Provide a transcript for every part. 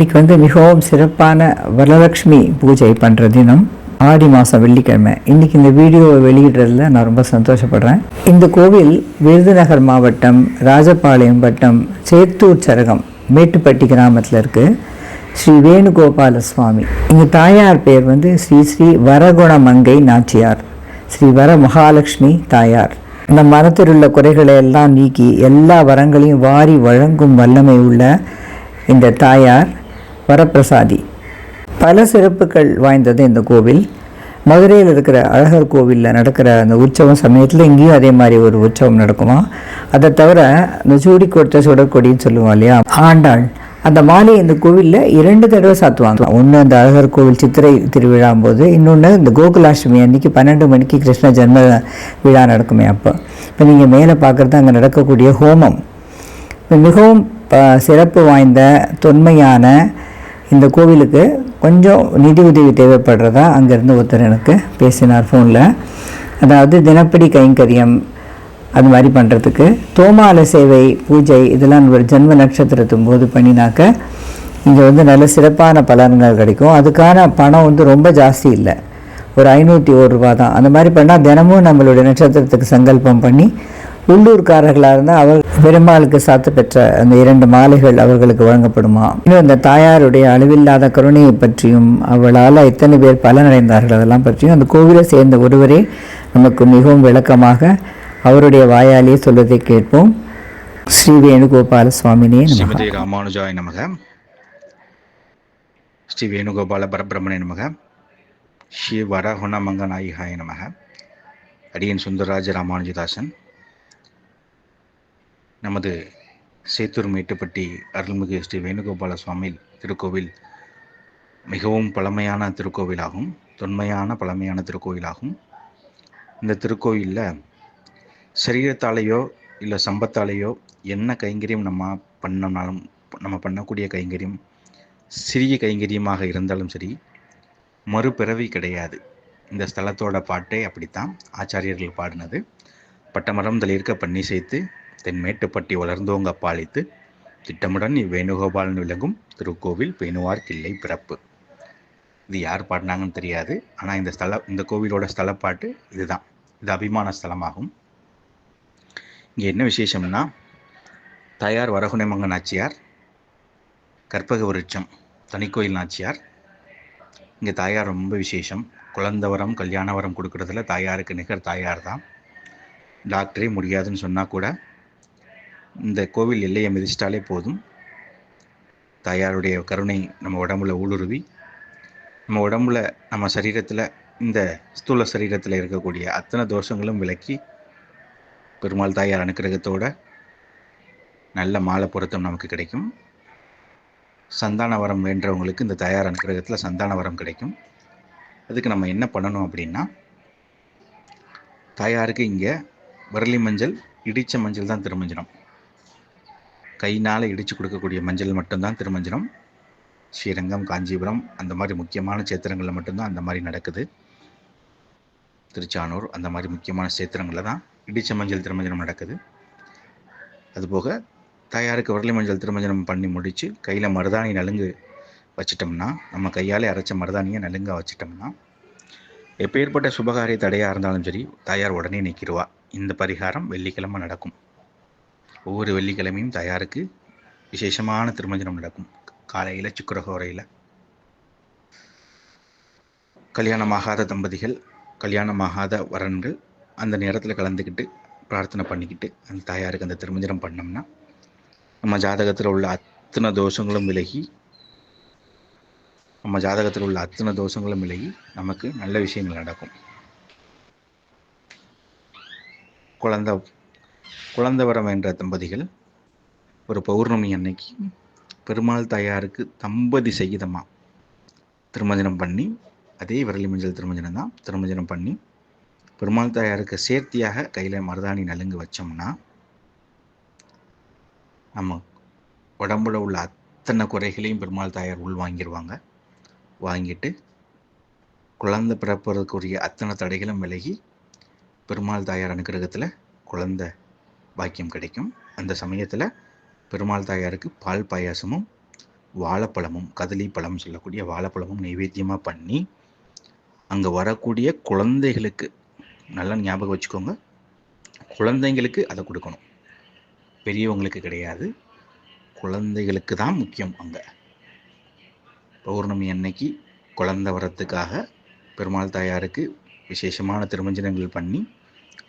இன்னைக்கு வந்து மிகவும் சிறப்பான வரலட்சுமி பூஜை பண்ணுற தினம். ஆடி மாதம் வெள்ளிக்கிழமை. இன்னைக்கு இந்த வீடியோவை வெளியிடுறதுல நான் ரொம்ப சந்தோஷப்படுறேன். இந்த கோவில் விருதுநகர் மாவட்டம் ராஜபாளையம் வட்டம் சேத்தூர் சரகம் மேட்டுப்பட்டி கிராமத்தில் இருக்குது ஸ்ரீ வேணுகோபால சுவாமி எங்கள் தாயார் பேர் வந்து ஸ்ரீ ஸ்ரீ வரகுணமங்கை நாச்சியார். ஸ்ரீ வர மகாலட்சுமி தாயார். இந்த மரத்தில் உள்ள குறைகளை எல்லாம் நீக்கி எல்லா வரங்களையும் வாரி வழங்கும் வல்லமை உள்ள இந்த தாயார். வரப்பிரசாதி பல சிறப்புகள் வாய்ந்தது இந்த கோவில். மதுரையில் இருக்கிற அழகர் கோவிலில் நடக்கிற அந்த உற்சவம் சமயத்தில் இங்கேயும் அதே மாதிரி ஒரு உற்சவம் நடக்குமா? அதை தவிர இந்த சூடி கொடுத்த சுடற்கொடின்னு சொல்லுவோம் இல்லையா? ஆண்டாள். அந்த மாலை இந்த கோவிலில் இரண்டு தடவை சாத்துவாங்க. ஒன்று அந்த அழகர் கோவில் சித்திரை திருவிழா போது இன்னொன்று இந்த கோகுலாஷ்டமி அன்னைக்கு பன்னெண்டு மணிக்கு கிருஷ்ண ஜென்ம விழா நடக்குமே அப்போ. இப்போ நீங்கள் மேலே பார்க்குறது அங்கே நடக்கக்கூடிய ஹோமம். மிகவும் சிறப்பு வாய்ந்த தொன்மையான இந்த கோவிலுக்கு கொஞ்சம் நிதி உதவி தேவைப்படுறதா அங்கேருந்து ஒருத்தர் எனக்கு பேசினார் ஃபோனில் அதாவது தினப்படி கைங்கரியம் அது மாதிரி பண்ணுறதுக்கு தோமால சேவை பூஜை இதெல்லாம் ஒரு ஜென்ம நட்சத்திரத்தும் போது பண்ணினாக்க இங்கே வந்து நல்ல சிறப்பான பலன்கள் கிடைக்கும். அதுக்கான பணம் வந்து ரொம்ப ஜாஸ்தி இல்லை. ஒரு ஐநூற்றி ஒரு ரூபா தான். அந்த மாதிரி பண்ணால் தினமும் நம்மளுடைய நட்சத்திரத்துக்கு சங்கல்பம் பண்ணி உள்ளூர்காரர்களாக இருந்தால் அவர் பெருமாளுக்கு சாத்து பெற்ற அந்த இரண்டு மாலைகள் அவர்களுக்கு வழங்கப்படுமா? இன்னும் அந்த தாயாருடைய அளவில்லாத கருணையை பற்றியும் அவளால் எத்தனை பேர் பலனடைந்தார்கள் அதெல்லாம் பற்றியும் அந்த கோவிலை சேர்ந்த ஒருவரே நமக்கு மிகவும் விளக்கமாக அவருடைய வாயாலே சொல்வதை கேட்போம். ஸ்ரீ வேணுகோபால சுவாமினே நமக. ஸ்ரீமதி ராமானுஜாய நமக. ஸ்ரீ வேணுகோபால பரபிரமணே நமக. ஸ்ரீ வரகுணமங்கநாயிகாய நமக. அடியன் சுந்தரராஜ ராமானுஜதாசன். நமது சேத்தூர் மேட்டுப்பட்டி அருள்மிகு ஸ்ரீ வேணுகோபால சுவாமி திருக்கோவில் மிகவும் பழமையான திருக்கோவிலாகும் தொன்மையான பழமையான திருக்கோவிலாகும். இந்த திருக்கோயிலில் சரீரத்தாலேயோ இல்லை சம்பத்தாலேயோ என்ன கைங்கரியம் நம்ம பண்ணனாலும் நம்ம பண்ணக்கூடிய கைங்கரியம் சிறிய கைங்கரியமாக இருந்தாலும் சரி மறுபிறவி கிடையாது. இந்த ஸ்தலத்தோட பாட்டே அப்படித்தான் ஆச்சாரியர்கள் பாடினது. பட்டமரம் தளிர்க்க பண்ணி சேர்த்து தென் மேட்டுப்பட்டி வளர்ந்தோங்க பாலித்து திட்டமுடன் இவ்வேணுகோபாலன் விளங்கும் திருக்கோவில் பேணுவார் கிள்ளை பிறப்பு. இது யார் பாடினாங்கன்னு தெரியாது ஆனால் இந்த ஸ்தல இந்த கோவிலோட ஸ்தலப்பாட்டு இதுதான். இது அபிமான ஸ்தலமாகும். இங்கே என்ன விசேஷம்னா தாயார் வரகுணைமங்க நாச்சியார் கற்பக விருட்சம் தனிக்கோயில் நாச்சியார். இங்கே தாயார் ரொம்ப விசேஷம். குழந்தவரம் கல்யாணவரம் கொடுக்கறதுல தாயாருக்கு நிகர் தாயார் தான் டாக்டரே முடியாதுன்னு சொன்னால் கூட இந்த கோவில் எல்லையை மிதிச்சிட்டாலே போதும். தாயாருடைய கருணை நம்ம உடம்புல ஊடுருவி நம்ம உடம்புல நம்ம சரீரத்தில் இந்த ஸ்தூல சரீரத்தில் இருக்கக்கூடிய அத்தனை தோஷங்களும் விளக்கி பெருமாள் தாயார் அனுக்கிரகத்தோட நல்ல மாலை பொருத்தம் நமக்கு கிடைக்கும். சந்தான வரம் வேண்டவங்களுக்கு இந்த தாயார் அனுக்கிரகத்தில் சந்தான வரம் கிடைக்கும். அதுக்கு நம்ம என்ன பண்ணணும் அப்படின்னா தாயாருக்கு இங்கே வரலி மஞ்சள் இடித்த மஞ்சள் தான் திருமஞ்சனம். கையினால் இடித்து கொடுக்கக்கூடிய மஞ்சள் மட்டும்தான் திருமஞ்சனம். ஸ்ரீரங்கம் காஞ்சிபுரம் அந்த மாதிரி முக்கியமான சேத்திரங்களில் மட்டும்தான் அந்த மாதிரி நடக்குது. திருச்சானூர் அந்த மாதிரி முக்கியமான சேத்திரங்களில் தான் இடிச்ச மஞ்சள் திருமஞ்சனம் நடக்குது. அதுபோக தாயாருக்கு விரலி மஞ்சள் திருமஞ்சனம் பண்ணி முடித்து கையில் மருதாணி நலுங்கு வச்சிட்டோம்னா நம்ம கையாலே அரைச்ச மருதாணியை நலுங்க வச்சிட்டோம்னா எப்பேற்பட்ட சுபகாரிய தடையாக இருந்தாலும் சரி தாயார் உடனே நிற்கிடுவா இந்த பரிகாரம் வெள்ளிக்கிழமை நடக்கும். ஒவ்வொரு வெள்ளிக்கிழமையும் தாயாருக்கு விசேஷமான திருமஞ்சனம் நடக்கும். காலையில் சுக்கரகோரையில். கல்யாணமாகாத தம்பதிகள் கல்யாணமாகாத வரன்கள் அந்த நேரத்தில் கலந்துக்கிட்டு பிரார்த்தனை பண்ணிக்கிட்டு அந்த தாயாருக்கு அந்த திருமஞ்சனம் பண்ணோம்னா நம்ம ஜாதகத்தில் உள்ள அத்தனை தோஷங்களும் விலகி நம்ம ஜாதகத்தில் உள்ள அத்தனை தோஷங்களும் விலகி நமக்கு நல்ல விஷயங்கள் நடக்கும். குழந்த குழந்தவரம் என்ற தம்பதிகள் ஒரு பௌர்ணமி அன்னைக்கு பெருமாள் தாயாருக்கு தம்பதி சகிதமாக திருமஞ்சனம் பண்ணி அதே விரலி மஞ்சள் திருமஞ்சனம் தான் திருமஞ்சனம் பண்ணி பெருமாள் தாயாருக்கு சேர்த்தியாக கையில் மருதாணி நலுங்கு வச்சோம்னா நம்ம உடம்புல உள்ள அத்தனை குறைகளையும் பெருமாள் தாயார் உள் வாங்கிடுவாங்க வாங்கிட்டு குழந்தை பிறப்பதற்குரிய அத்தனை தடைகளும் விலகி பெருமாள் தாயார் அனுகிரகத்தில் குழந்தை பாக்கியம் கிடைக்கும். அந்த சமயத்தில் பெருமாள் தாயாருக்கு பால் பாயாசமும் வாழைப்பழமும் கதலி பழம் சொல்லக்கூடிய வாழைப்பழமும் நைவேத்தியமாக பண்ணி அங்கே வரக்கூடிய குழந்தைகளுக்கு நல்லா ஞாபகம் வச்சுக்கோங்க. குழந்தைங்களுக்கு அதை கொடுக்கணும். பெரியவங்களுக்கு கிடையாது. குழந்தைகளுக்கு தான் முக்கியம் அங்கே. பௌர்ணமி அன்னைக்கு குழந்தை வரத்துக்காக பெருமாள் தாயாருக்கு விசேஷமான திருமஞ்சனங்கள் பண்ணி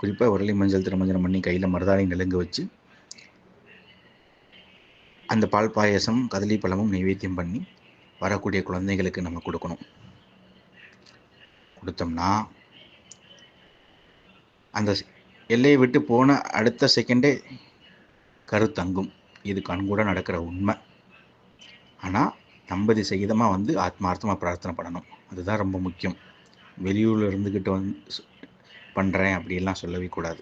குறிப்பாக உருளி மஞ்சள் திருமஞ்சனம் பண்ணி கையில் மருதாணி நெலுங்கு வச்சு அந்த பால் பாயசம் கதலி பழமும் நைவேத்தியம் பண்ணி வரக்கூடிய குழந்தைகளுக்கு நம்ம கொடுக்கணும். கொடுத்தோம்னா அந்த எல்லையை விட்டு போன அடுத்த செகண்டே கருத்தங்கும் இது கண்கூட நடக்கிற உண்மை. ஆனால் தம்பதி சகிதமாக வந்து ஆத்மார்த்தமாக பிரார்த்தனை பண்ணணும். அதுதான் ரொம்ப முக்கியம். வெளியூரில் இருந்துக்கிட்டு வந்து பண்ணுறேன் அப்படிலாம் சொல்லவே கூடாது.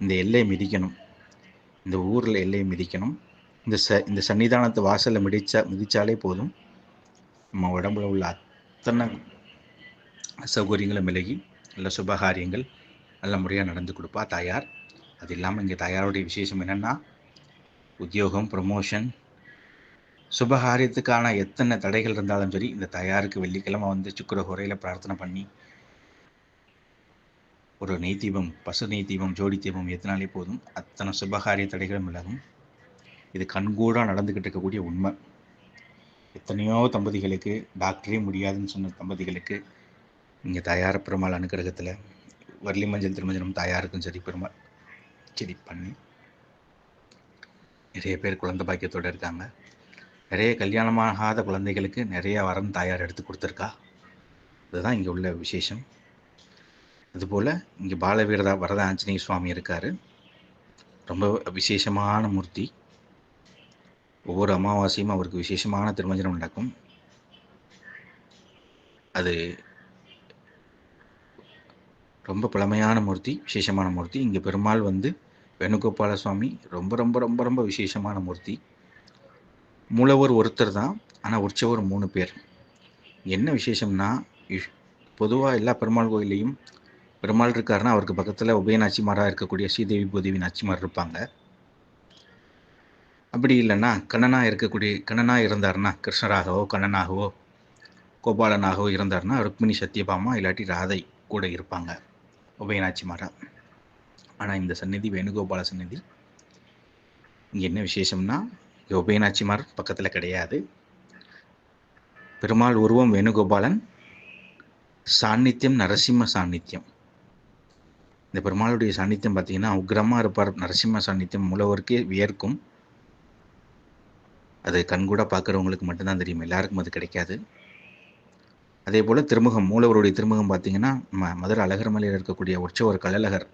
இந்த எல்லையை மிதிக்கணும். இந்த ஊரில் எல்லையை மிதிக்கணும். இந்த ச இந்த சன்னிதானத்தை வாசலில் மிதிச்சா மிதித்தாலே போதும். நம்ம உடம்புல உள்ள அத்தனை அசௌகரியங்களும் விலகி நல்ல சுபகாரியங்கள் நல்ல முறையாக நடந்து கொடுப்பா தாயார். அது இல்லாமல் இங்கே தாயாருடைய விசேஷம் என்னென்னா உத்தியோகம் ப்ரொமோஷன் சுபகாரியத்துக்கான எத்தனை தடைகள் இருந்தாலும் சரி இந்த தாயாருக்கு வெள்ளிக்கிழமை வந்து சுக்கர குறையில் பிரார்த்தனை பண்ணி ஒரு நெய் தீபம் பசு நெய் தீபம் ஜோடி தீபம் எத்தனாலே போதும். அத்தனை சுபகாரிய தடைகளும் விலகும். இது கண்கூடாக நடந்துக்கிட்டு இருக்கக்கூடிய உண்மை. எத்தனையோ தம்பதிகளுக்கு டாக்டரே முடியாதுன்னு சொன்ன தம்பதிகளுக்கு இங்கே தயார பெருமாள் அனுக்கிரகத்தில் வர்லி மஞ்சள் திருமஞ்சனம் தாயாருக்கும் சரி பெருமாள் சரி பண்ணி நிறைய பேர் குழந்தை பாக்கியத்தோடு இருக்காங்க. நிறைய கல்யாணமாகாத குழந்தைகளுக்கு நிறைய வரம் தாயார் எடுத்து கொடுத்துருக்கா. அதுதான் இங்கே உள்ள விசேஷம். அதுபோல் இங்கே பாலவீரதா வரத ஆஞ்சநேய சுவாமி இருக்கார். ரொம்ப விசேஷமான மூர்த்தி. ஒவ்வொரு அமாவாசையும் அவருக்கு விசேஷமான திருமஞ்சனம் நடக்கும். அது ரொம்ப பழமையான மூர்த்தி விசேஷமான மூர்த்தி. இங்கே பெருமாள் வந்து வேணுகோபால சுவாமி ரொம்ப ரொம்ப ரொம்ப ரொம்ப விசேஷமான மூர்த்தி. மூலவர் ஒருத்தர் தான் ஆனால் உற்சவர் மூணு பேர். என்ன விசேஷம்னா பொதுவாக எல்லா பெருமாள் கோயிலையும் பெருமாள் இருக்காருன்னா அவருக்கு பக்கத்தில் உபயநாச்சிமாராக இருக்கக்கூடிய ஸ்ரீதேவி பூதேவி நாச்சிமார் இருப்பாங்க. அப்படி இல்லைன்னா கண்ணனாக இருக்கக்கூடிய கண்ணனாக இருந்தாருன்னா கிருஷ்ணராகவோ கண்ணனாகவோ கோபாலனாகவோ இருந்தாருன்னா ருக்மிணி சத்யபாமா இல்லாட்டி ராதை கூட இருப்பாங்க உபயநாச்சிமாரா ஆனால் இந்த சந்நிதி வேணுகோபால சந்நிதி. இங்கே என்ன விசேஷம்னா இங்கே உபயநாச்சிமார் பக்கத்தில் கிடையாது. பெருமாள் உருவம் வேணுகோபாலன் சாநித்தியம் நரசிம்ம சாநித்தியம் இந்த பெருமாளுடைய சாநித்தியம் பார்த்தீங்கன்னா உக்ரமாக இருப்பார். நரசிம்ம சாநித்தியம் மூலவருக்கே வியர்க்கும். அது கண்கூட பார்க்குறவங்களுக்கு மட்டும்தான் தெரியும். எல்லாருக்கும் அது கிடைக்காது. அதே போல் திருமுகம் மூலவருடைய திருமுகம் பார்த்தீங்கன்னா நம்ம மதுரை அழகர் மலையில் இருக்கக்கூடிய உற்சவர் கலலகர்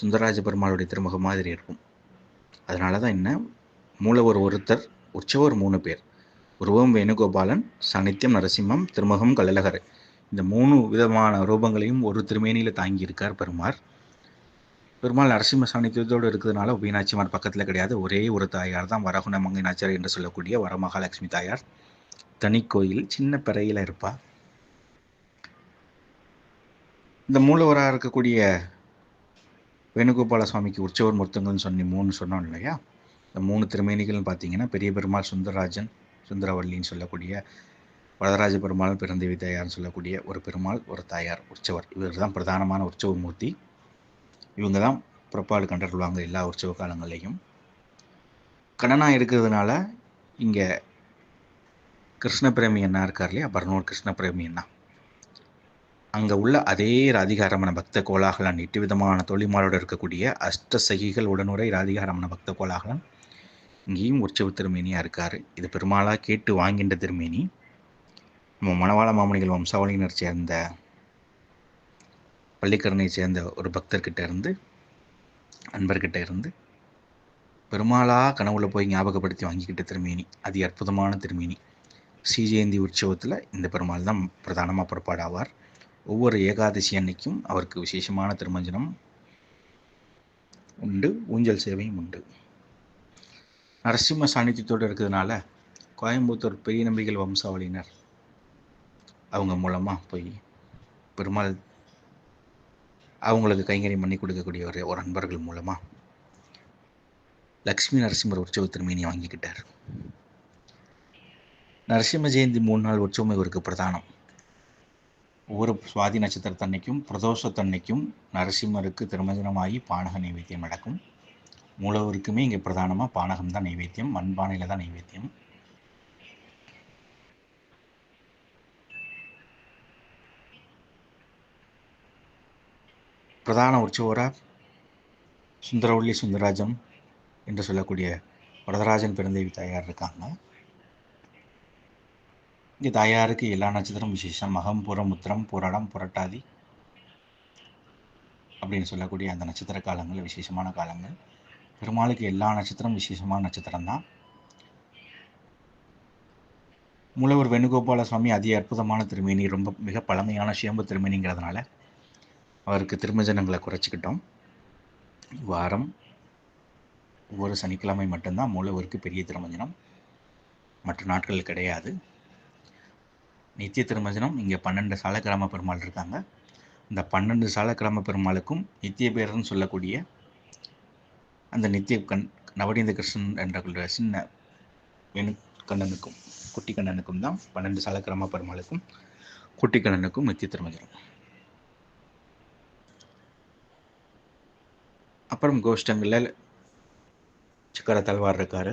சுந்தரராஜ பெருமாளுடைய திருமுகம் மாதிரி இருக்கும். அதனால தான் என்ன மூலவர் ஒருத்தர் உற்சவர் மூணு பேர். உருவம் வேணுகோபாலன் சாநித்தியம் நரசிம்மம் திருமுகம் கலலகர். இந்த மூணு விதமான ரூபங்களையும் ஒரு திருமேனியில் தாங்கியிருக்கார் பெருமாள் பெருமாள் நரசிம்ம சாநித்தியத்தோடு இருக்கிறதுனால உபயநாச்சிமார் பக்கத்தில் கிடையாது. ஒரே ஒரு தாயார் தான் வரகுண மங்கினாச்சார் என்று சொல்லக்கூடிய வரமகாலட்சுமி தாயார். தனி கோயில் சின்ன பிறையில் இருப்பாள் இந்த மூலவராக இருக்கக்கூடிய வேணுகோபால சுவாமிக்கு உற்சவர் மூர்த்தங்கள்னு சொல்லி மூணு சொன்னோம் இல்லையா? இந்த மூணு திருமேனிகள்னு பார்த்தீங்கன்னா பெரிய பெருமாள் சுந்தரராஜன் சுந்தரவல்லின்னு சொல்லக்கூடிய வரதராஜ பெருமாள் பிறந்தேவி தாயார்னு சொல்லக்கூடிய ஒரு பெருமாள் ஒரு தாயார் உற்சவர். இவர் தான் பிரதானமான உற்சவ மூர்த்தி இவங்க தான் புறப்பாடு கண்டறிவாங்க எல்லா உற்சவ காலங்கள்லையும். கண்ணனா இருக்கிறதுனால இங்கே கிருஷ்ணபிரேமி அண்ணா இருக்கார் இல்லையா? பர்னூர் கிருஷ்ணபிரேமி அண்ணா. அங்கே உள்ள அதே ராதிகாரமண பக்த கோலாகலன் எட்டு விதமான தொழில்மாரோடு இருக்கக்கூடிய அஷ்ட சகிகள் உடனுரை ராதிகாரமண பக்த கோலாகலன் இங்கேயும் உற்சவ திருமேனியாக இருக்கார். இது பெருமாளாக கேட்டு வாங்கின்ற திருமேனி. நம்ம மணவாள மாமணிகள் வம்சாவளியினர் சேர்ந்த பள்ளிக்கரனை சேர்ந்த ஒரு பக்தர்கிட்ட இருந்து அன்பர்கிட்ட இருந்து பெருமாளாக கனவுல போய் ஞாபகப்படுத்தி வாங்கிக்கிட்ட திருமேனி அதி அற்புதமான திருமேனி. ஸ்ரீஜெயந்தி உற்சவத்தில் இந்த பெருமாள் தான் பிரதானமாக புறப்பாடாவார். ஒவ்வொரு ஏகாதசி அன்னைக்கும் அவருக்கு விசேஷமான திருமஞ்சனம் உண்டு ஊஞ்சல் சேவையும் உண்டு. நரசிம்ம சாநித்தியத்தோடு இருக்கிறதுனால கோயம்புத்தூர் பெரிய நம்பிகள் வம்சாவளியினர் அவங்க மூலமாக போய் பெருமாள் அவங்களுக்கு கைங்கரியம் பண்ணி கொடுக்கக்கூடிய ஒரு ஒரு அன்பர்கள் மூலமாக லக்ஷ்மி நரசிம்மர் உற்சவ திருமேனியை வாங்கிக்கிட்டார். நரசிம்ம ஜெயந்தி மூணு நாள் உற்சவம் இவருக்கு பிரதானம். ஒவ்வொரு சுவாதி நட்சத்திரத்தன்னைக்கும் பிரதோஷத்தன்னைக்கும் நரசிம்மருக்கு திருமஞ்சனமாகி பானக நைவேத்தியம் நடக்கும். மூலவருக்குமே இங்கே பிரதானமாக பானகம் தான் நைவேத்தியம் மண்பானையில் தான் நைவேத்தியம். பிரதான உற்சவராக சுந்தரவள்ளி சுந்தரராஜம் என்று சொல்லக்கூடிய வரதராஜன் பிறந்தேவி தாயார் இருக்காங்க. இங்கே தாயாருக்கு எல்லா நட்சத்திரம் விசேஷம். மகம் புறம் உத்திரம் புரடம் புரட்டாதி அப்படின்னு சொல்லக்கூடிய அந்த நட்சத்திர காலங்கள் விசேஷமான காலங்கள். பெருமாளுக்கு எல்லா நட்சத்திரம் விசேஷமான நட்சத்திரம் தான் மூலவர் வேணுகோபால சுவாமி அதி அற்புதமான திருமேனி ரொம்ப மிக பழமையான சிவம்பு திருமேனிங்கிறதுனால அவருக்கு திருமஜனங்களை குறைச்சிக்கிட்டோம். வாரம் ஒவ்வொரு சனிக்கிழமை மட்டும்தான் மூலவருக்கு பெரிய திருமஞ்சனம். மற்ற நாட்கள் கிடையாது. நித்திய திருமஞ்சனம் இங்கே பன்னெண்டு சாலக்கிராம பெருமாள் இருக்காங்க. இந்த பன்னெண்டு சாலக்கிராம பெருமாளுக்கும் நித்திய பேரன்னு சொல்லக்கூடிய அந்த நித்திய கண் நவநீத கிருஷ்ணன் என்ற சின்ன வெணு கண்ணனுக்கும் குட்டி கண்ணனுக்கும் தான் பன்னெண்டு சாலக்கிராம பெருமாளுக்கும் குட்டி கண்ணனுக்கும் நித்திய திருமஞ்சனம். அப்புறம் கோஷ்டங்களில் சக்கர தல்வார் இருக்கார்.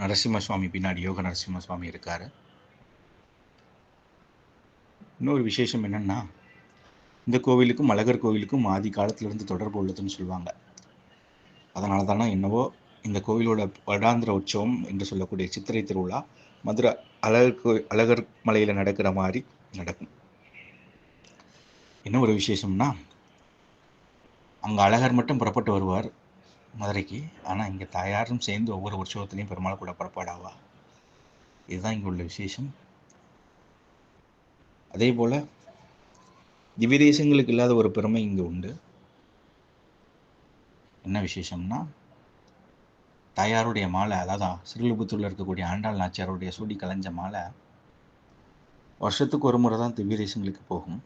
நரசிம்ம சுவாமி பின்னாடி யோக நரசிம்ம சுவாமி இருக்கார். இன்னொரு விசேஷம் என்னன்னா இந்த கோவிலுக்கும் அழகர் கோவிலுக்கும் ஆதி காலத்திலிருந்து தொடர்பு உள்ளதுன்னு சொல்லுவாங்க. அதனால தானே என்னவோ இந்த கோவிலோட வருடாந்திர உற்சவம் என்று சொல்லக்கூடிய சித்திரை திருவிழா மதுரை அழகர் கோ அழகர் மலையில் நடக்கிற மாதிரி நடக்கும். என்ன ஒரு விசேஷம்னா அங்கே அழகர் மட்டும் புறப்பட்டு வருவார் மதுரைக்கு. ஆனால் இங்கே தாயாரும் சேர்ந்து ஒவ்வொரு உற்சவத்துலேயும் பெருமாள் கூட புறப்பாடாவா? இதுதான் இங்கே உள்ள விசேஷம். அதே போல் திவ்ய தேசங்களுக்கு இல்லாத ஒரு பெருமை இங்கே உண்டு. என்ன விசேஷம்னா தாயாருடைய மாலை அதாவது சிறுலிபுத்தூரில் இருக்கக்கூடிய ஆண்டாள் நாச்சியாருடைய சூடி கலைஞ்ச மாலை வருஷத்துக்கு ஒரு முறை தான் திவ்ய தேசங்களுக்கு போகும்.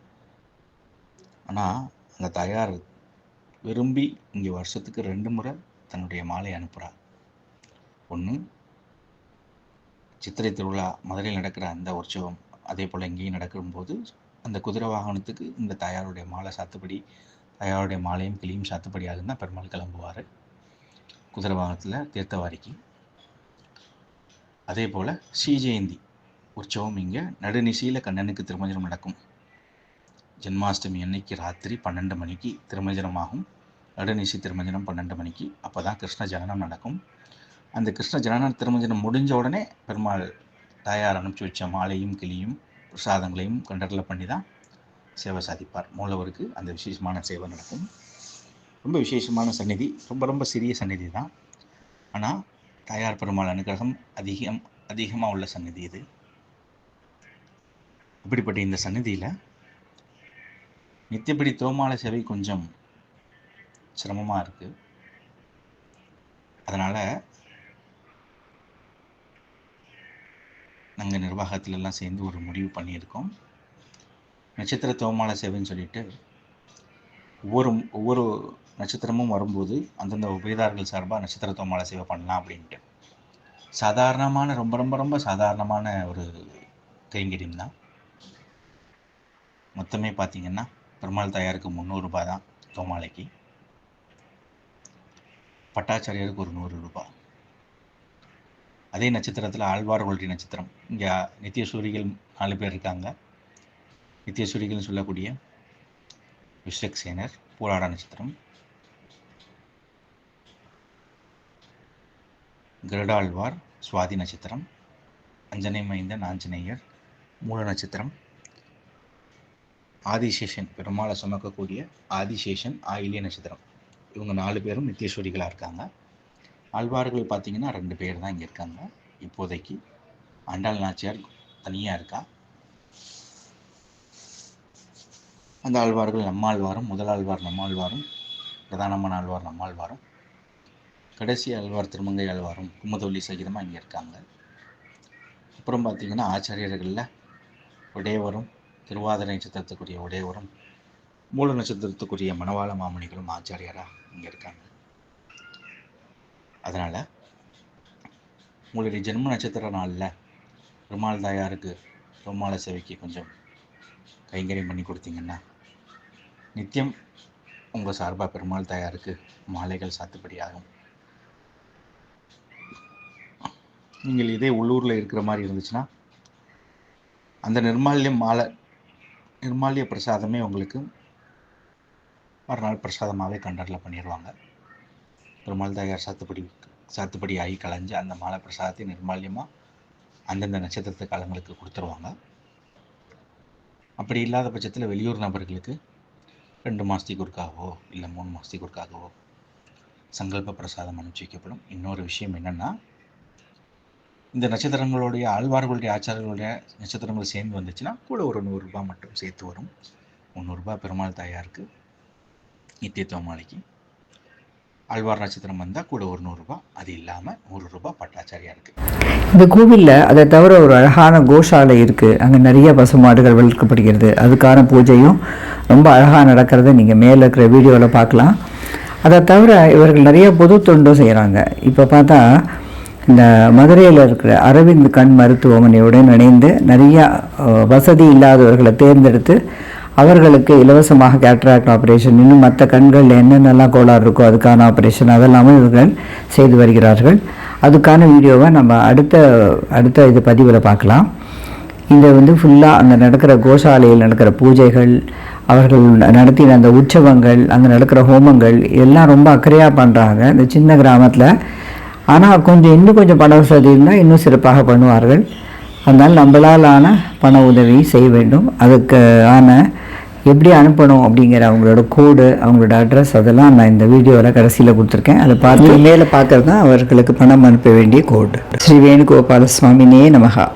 ஆனால் அந்த தாயார் விரும்பி இங்கே வருஷத்துக்கு ரெண்டு முறை தன்னுடைய மாலை அனுப்புகிறார். ஒன்று சித்திரை திருவிழா மதுரையில் நடக்கிற அந்த உற்சவம் அதே போல் இங்கேயும் நடக்கும்போது அந்த குதிரை வாகனத்துக்கு இந்த தாயாருடைய மாலை சாத்துப்படி தாயாருடைய மாலையும் கிளியும் சாத்துப்படியாக தான் பெருமாள் கிளம்புவார். குதிரை வாகனத்தில் தீர்த்தவாரிக்கு. அதே போல் ஸ்ரீ ஜெயந்தி உற்சவம் இங்கே நடுநிசையில் கண்ணனுக்கு திருமஞ்சனம் நடக்கும். ஜென்மாஷ்டமி அன்னைக்கு ராத்திரி பன்னெண்டு மணிக்கு திருமஞ்சனமாகும். நடுநிசி திருமஞ்சனம் பன்னெண்டு மணிக்கு அப்போ தான் கிருஷ்ண ஜனனம் நடக்கும். அந்த கிருஷ்ண ஜனன திருமஞ்சனம் முடிஞ்ச உடனே பெருமாள் தாயார் அனுப்பிச்சி வச்ச மாலையும் கிளியும் பிரசாதங்களையும் கண்டரில் பண்ணி தான் சேவை சாதிப்பார். மூலவருக்கு அந்த விசேஷமான சேவை நடக்கும். ரொம்ப விசேஷமான சந்நிதி. ரொம்ப ரொம்ப சிறிய சந்நிதி தான் ஆனால் தாயார் பெருமாள் அனுகிரகம் அதிகம் அதிகமாக உள்ள சந்நிதி இது. இப்படிப்பட்ட இந்த சந்நிதியில் நித்தியப்படி தோமால சேவை கொஞ்சம் சிரமமாக இருக்குது அதனால் நாங்கள் நிர்வாகத்திலலாம் சேர்ந்து ஒரு முடிவு பண்ணியிருக்கோம். நட்சத்திர தோமால சேவைன்னு சொல்லிட்டு ஒவ்வொரு ஒவ்வொரு நட்சத்திரமும் வரும்போது அந்தந்த உபயதாரர்கள் சார்பாக நட்சத்திர தோமால சேவை பண்ணலாம் அப்படின்ட்டு. சாதாரணமான ரொம்ப ரொம்ப ரொம்ப சாதாரணமான ஒரு கைங்கரியம் தான். மொத்தமே பார்த்தீங்கன்னா பெருமாள் தாயாருக்கு முந்நூறுரூபா தான் தோமாலைக்கு. பட்டாச்சாரியருக்கு ஒரு நூறு ரூபாய் அதே நட்சத்திரத்தில் ஆழ்வார்களுடைய நட்சத்திரம். இங்கே நித்திய சூரிகள் நாலு பேர் இருக்காங்க. நித்திய சொல்லக்கூடிய விஸ்வக்சேனர் சேனர் போராட நட்சத்திரம். கருடாழ்வார் சுவாதி நட்சத்திரம். அஞ்சனை மைந்தன் ஆஞ்சநேயர் மூல நட்சத்திரம். ஆதிசேஷன் பெருமாளை சுமக்கக்கூடிய ஆதிசேஷன் ஆயிலிய நட்சத்திரம். இவங்க நாலு பேரும் நித்தியஸ்வரிகளாக இருக்காங்க. ஆழ்வார்கள் பார்த்தீங்கன்னா ரெண்டு பேர் தான் இங்கே இருக்காங்க. இப்போதைக்கு ஆண்டாள் நாச்சியார் தனியாக இருக்கா? அந்த ஆழ்வார்கள் நம்மாழ்வாரும் முதலாழ்வார் நம்மாழ்வாரும் பிரதானமான ஆழ்வார் நம்மாழ்வாரும். கடைசி ஆழ்வார் திருமங்கை ஆழ்வாரும் குமுதொல்லி சகிதமாக இங்கே இருக்காங்க. அப்புறம் பார்த்தீங்கன்னா ஆச்சாரியர்களில் உடையவரும் திருவாதிரை நட்சத்திரத்துக்குரிய உடையவரும் மூல நட்சத்திரத்துக்குரிய மணவாள மாமணிகளும் ஆச்சாரியராக இங்கே இருக்காங்க. அதனால் உங்களுடைய ஜென்ம நட்சத்திர நாளில் பெருமாள் தாயாருக்கு பெருமாளை சேவைக்கு கொஞ்சம் கைங்கரியம் பண்ணி கொடுத்தீங்கன்னா நித்தியம் உங்கள் சார்பாக பெருமாள் தாயாருக்கு மாலைகள் சாத்துப்படியாகும். நீங்கள் இதே உள்ளூரில் இருக்கிற மாதிரி இருந்துச்சுன்னா அந்த நிர்மால்யம் மாலை நிர்மால்ய பிரசாதமே உங்களுக்கு மறுநாள் பிரசாதமாகவே கண்டரில் பண்ணிடுவாங்க பெருமாள் தாயார் சாத்துப்படி சாத்துப்படி ஆகி கலைஞ்சு அந்த மாலை பிரசாதத்தை நிர்மால்யமாக அந்தந்த நட்சத்திரத்து காலங்களுக்கு கொடுத்துருவாங்க. அப்படி இல்லாத பட்சத்தில் வெளியூர் நபர்களுக்கு ரெண்டு மாதத்துக்கு ஒருக்காகவோ இல்லை மூணு மாதத்துக்கு ஒருக்காகவோ சங்கல்ப பிரசாதம் அனுப்பிச்சி வைக்கப்படும். இன்னொரு விஷயம் என்னென்னா இந்த நட்சத்திரங்களுடைய ஆழ்வார்களுடைய ஆச்சாரர்களுடைய நட்சத்திரங்கள் சேர்ந்து வந்துச்சுன்னா கூட ஒரு நூறுரூபா மட்டும் சேர்த்து வரும். முந்நூறுரூபா பெருமாள் தாயாருக்கு. நித்தியத்துவ மாலைக்கு ஆழ்வார் நட்சத்திரம் வந்தால் கூட ஒரு நூறுரூபா அது இல்லாமல் நூறு ரூபாய் பட்டாச்சாரியாருக்கு இந்த கோவிலில் அதை தவிர ஒரு அழகான கோஷாலை இருக்குது அங்கே நிறைய பசுமாடுகள் வளர்க்கப்படுகிறது அதுக்கான பூஜையும் ரொம்ப அழகாக நடக்கிறத. நீங்கள் மேலே இருக்கிற வீடியோவில் பார்க்கலாம். அதை தவிர இவர்கள் நிறைய பொது தொண்டும் செய்கிறாங்க இப்போ பார்த்தா இந்த மதுரையில் இருக்கிற அரவிந்த் கண் மருத்துவமனையுடன் இணைந்து நிறையா வசதி இல்லாதவர்களை தேர்ந்தெடுத்து அவர்களுக்கு இலவசமாக கேட்ராக்ட் ஆப்ரேஷன் இன்னும் மற்ற கண்களில் என்னென்னலாம் கோளாறு இருக்கோ அதுக்கான ஆப்ரேஷன் அதெல்லாமும் இவர்கள் செய்து வருகிறார்கள். அதுக்கான வீடியோவை நம்ம அடுத்த அடுத்த இது பதிவில் பார்க்கலாம். இந்த வந்து ஃபுல்லாக அங்கே நடக்கிற கோசாலையில் நடக்கிற பூஜைகள் அவர்கள் நடத்தின அந்த உற்சவங்கள் அங்கே நடக்கிற ஹோமங்கள் எல்லாம் ரொம்ப அக்கறையாக பண்ணுறாங்க இந்த சின்ன கிராமத்தில். ஆனால் கொஞ்சம் இன்னும் கொஞ்சம் பண வசதி இருந்தால் இன்னும் சிறப்பாக பண்ணுவார்கள். அதனால் நம்மளால் ஆன பண உதவி செய்ய வேண்டும். அதுக்கு ஆன எப்படி அனுப்பணும் அப்படிங்கிற அவங்களோட கோடு அவங்களோட அட்ரஸ் அதெல்லாம் நான் இந்த வீடியோவில் கடைசியில் கொடுத்துருக்கேன். அதை பார்த்து மேலே பார்க்கறது தான் அவர்களுக்கு பணம் அனுப்ப வேண்டிய கோடு ஸ்ரீ வேணுகோபால சுவாமினே நமகா